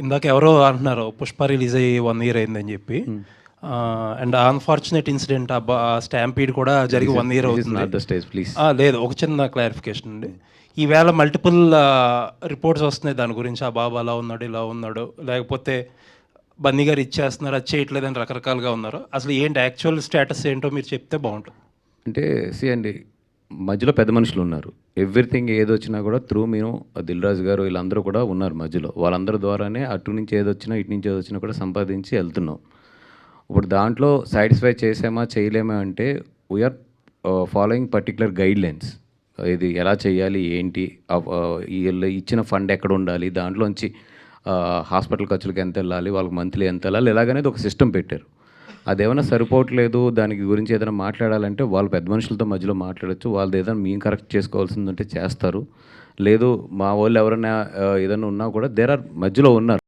ఇందాక ఎవరో అంటున్నారు పుష్ప రిలీజ్ అయ్యి వన్ ఇయర్ అయిందని చెప్పి. అండ్ అన్ఫార్చునేట్ ఇన్సిడెంట్ ఆ స్టాంపీడ్ కూడా జరిగి వన్ ఇయర్ అవుతుంది. లేదు ఒక చిన్న క్లారిఫికేషన్ అండి. ఈవేళ మల్టిపుల్ రిపోర్ట్స్ వస్తున్నాయి దాని గురించి. ఆ బాబు అలా ఉన్నాడు ఇలా ఉన్నాడు. లేకపోతే బన్నీ గారు ఇచ్చేస్తున్నారు అది చేయట్లేదని రకరకాలుగా ఉన్నారు. అసలు ఏంటి యాక్చువల్ స్టేటస్ ఏంటో మీరు చెప్తే బాగుంటుంది. అంటే సి అండి మధ్యలో పెద్ద మనుషులు ఉన్నారు. ఎవ్రీథింగ్ ఏదొచ్చినా కూడా త్రూ మేము దిల్ రాజు గారు వీళ్ళందరూ కూడా ఉన్నారు మధ్యలో. వాళ్ళందరి ద్వారానే అటు నుంచి ఏదొచ్చినా ఇటు నుంచి ఏదొచ్చినా కూడా సంపాదించి వెళ్తున్నాం. ఇప్పుడు దాంట్లో సాటిస్ఫై చేసామా చేయలేమా అంటే we are following particular guidelines ఇది ఎలా చేయాలి ఏంటి వీళ్ళు ఇచ్చిన ఫండ్ ఎక్కడ ఉండాలి దాంట్లోంచి హాస్పిటల్ ఖర్చులకు ఎంత వెళ్ళాలి వాళ్ళకి మంత్లీ ఎంత వెళ్ళాలి ఇలాగనేది ఒక సిస్టమ్ పెట్టారు. అదేమైనా సరిపోవట్లేదు దానికి గురించి ఏదైనా మాట్లాడాలంటే వాళ్ళు పెద్ద మనుషులతో మధ్యలో మాట్లాడొచ్చు వాళ్ళది ఏదైనా మేము కరెక్ట్ చేసుకోవాల్సిందంటే చేస్తారు. లేదు మా వాళ్ళు ఎవరైనా ఏదైనా ఉన్నా కూడా దేర్ ఆర్ మధ్యలో ఉన్నారు.